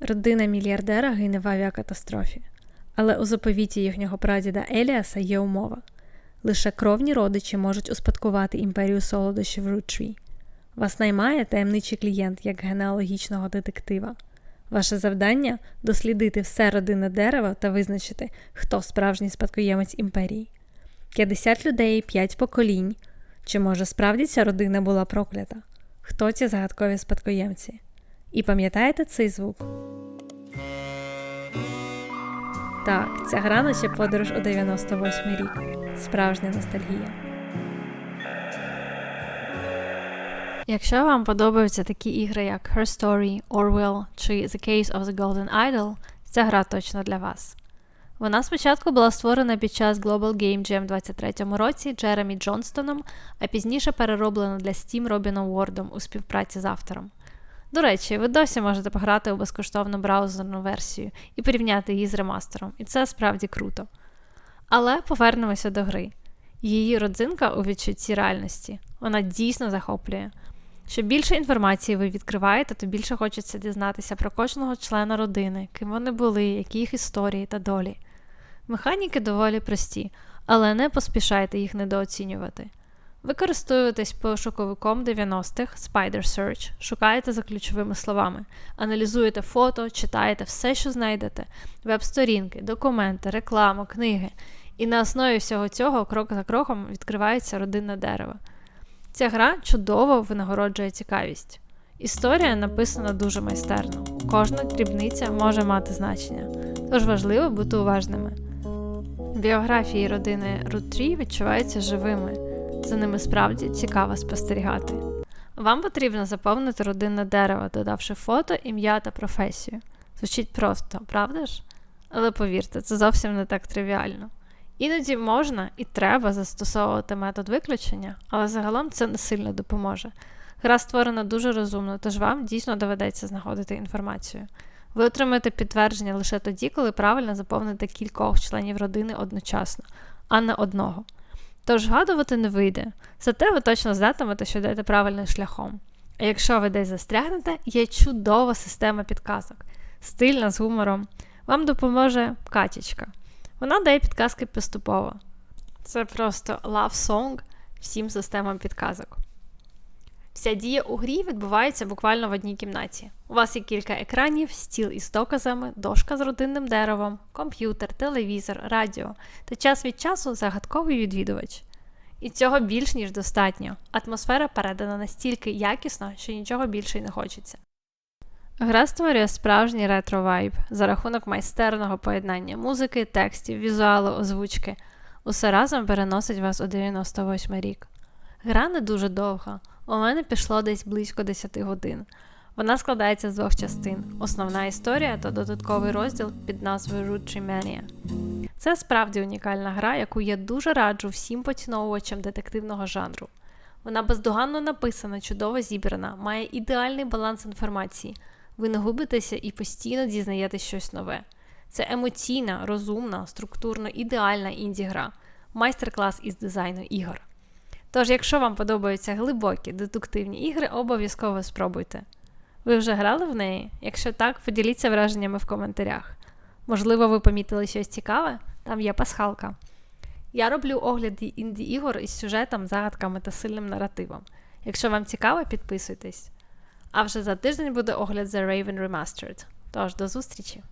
Родина мільярдера гине в авіакатастрофі. Але у заповіті їхнього прадіда Еліаса є умова. Лише кровні родичі можуть успадкувати імперію солодощів Tree. Вас наймає таємничий клієнт як генеалогічного детектива. Ваше завдання дослідити все родинне дерево та визначити, хто справжній спадкоємець імперії. 50 людей, 5 поколінь. Чи може справді ця родина була проклята? Хто ці загадкові спадкоємці? І пам'ятаєте цей звук? Так, ця гра наче подорож у 98 рік. Справжня ностальгія. Якщо вам подобаються такі ігри, як Her Story, Orwell чи The Case of the Golden Idol, ця гра точно для вас. Вона спочатку була створена під час Global Game Jam 23 році Джеремі Джонстоном, а пізніше перероблена для Steam Робіном Уордом у співпраці з автором. До речі, ви досі можете пограти у безкоштовну браузерну версію і порівняти її з ремастером, і це справді круто. Але повернемося до гри. Її родзинка у відчутті реальності. Вона дійсно захоплює. Що більше інформації ви відкриваєте, то більше хочеться дізнатися про кожного члена родини, ким вони були, які їх історії та долі. Механіки доволі прості, але не поспішайте їх недооцінювати. Ви користуєтесь пошуковиком 90-х Spider Search, шукаєте за ключовими словами, аналізуєте фото, читаєте все, що знайдете, веб-сторінки, документи, рекламу, книги. І на основі всього цього крок за кроком відкривається родинне дерево. Ця гра чудово винагороджує цікавість. Історія написана дуже майстерно. Кожна дрібниця може мати значення, тож важливо бути уважними. Біографії родини Рутрі відчуваються живими, за ними справді цікаво спостерігати. Вам потрібно заповнити родинне дерево, додавши фото, ім'я та професію. Звучить просто, правда ж? Але повірте, це зовсім не так тривіально. Іноді можна і треба застосовувати метод виключення, але загалом це не сильно допоможе. Гра створена дуже розумно, тож вам дійсно доведеться знаходити інформацію. Ви отримаєте підтвердження лише тоді, коли правильно заповните кількох членів родини одночасно, а не одного. Тож згадувати не вийде, зате ви точно знатимете, що йдете правильним шляхом. А якщо ви десь застрягнете, є чудова система підказок, стильна з гумором. Вам допоможе Катічка. Вона дає підказки поступово. Це просто love song всім системам підказок. Вся дія у грі відбувається буквально в одній кімнаті. У вас є кілька екранів, стіл із доказами, дошка з родинним деревом, комп'ютер, телевізор, радіо та час від часу загадковий відвідувач. І цього більш ніж достатньо. Атмосфера передана настільки якісно, що нічого більше й не хочеться. Гра створює справжній ретро-вайб за рахунок майстерного поєднання музики, текстів, візуалу, озвучки. Усе разом переносить вас у 98 рік. Гра не дуже довга. У мене пішло десь близько 10 годин. Вона складається з двох частин: основна історія та додатковий розділ під назвою Root Mania. Це справді унікальна гра, яку я дуже раджу всім поціновувачам детективного жанру. Вона бездоганно написана, чудово зібрана, має ідеальний баланс інформації. Ви не губитеся і постійно дізнаєтесь щось нове. Це емоційна, розумна, структурно ідеальна інді-гра, майстер-клас із дизайну ігор. Тож, якщо вам подобаються глибокі детективні ігри, обов'язково спробуйте. Ви вже грали в неї? Якщо так, поділіться враженнями в коментарях. Можливо, ви помітили щось цікаве? Там є пасхалка. Я роблю огляди інді-ігор із сюжетом, загадками та сильним наративом. Якщо вам цікаво, підписуйтесь. А вже за тиждень буде огляд The Raven Remastered. Тож, до зустрічі!